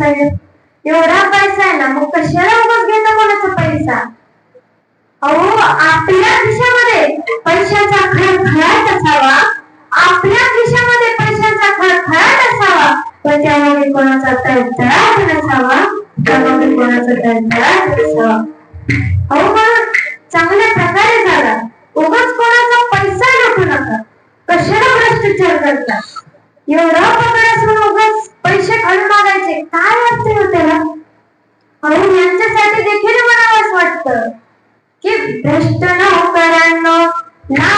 एवढा पैसा आहे ना मग कशाला उगाच घेता कोणाचा पैसा? अहो आपल्या खिशामध्ये पैशाचा खळखळाट असावा. आपल्या खिशामध्ये पैशाचा खळखळाट असावा. पण त्यामध्ये कोणाचा तळतळाट नसावा. त्यामध्ये कोणाचा तळतळाट नसावा. अहो पण चांगल्या प्रकारे झाला. उगाच कोणाचा पैसा लुटू नका. कशाला भ्रष्टाचार करता? एवढा पगार अहो यांच्यासाठी देखील म्हणावंच वाटतं. की भ्रष्ट नोकरांनो ना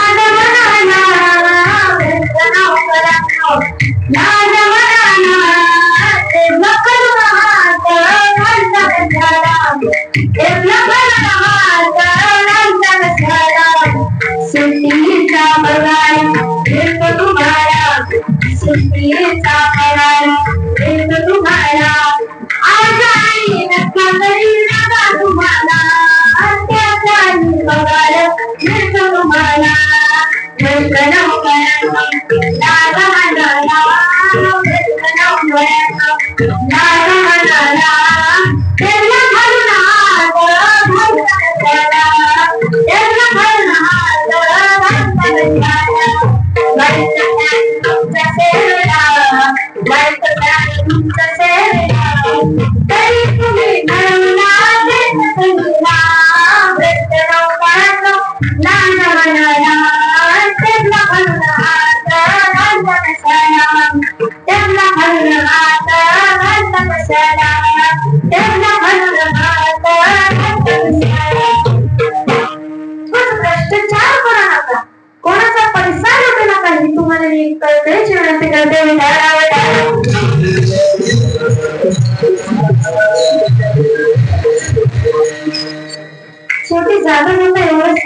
कोणाचा पैसा लुटू नका तुम्हाला मी कळकळीची विनंती करते शेवटी जागा नव्हता एवढंच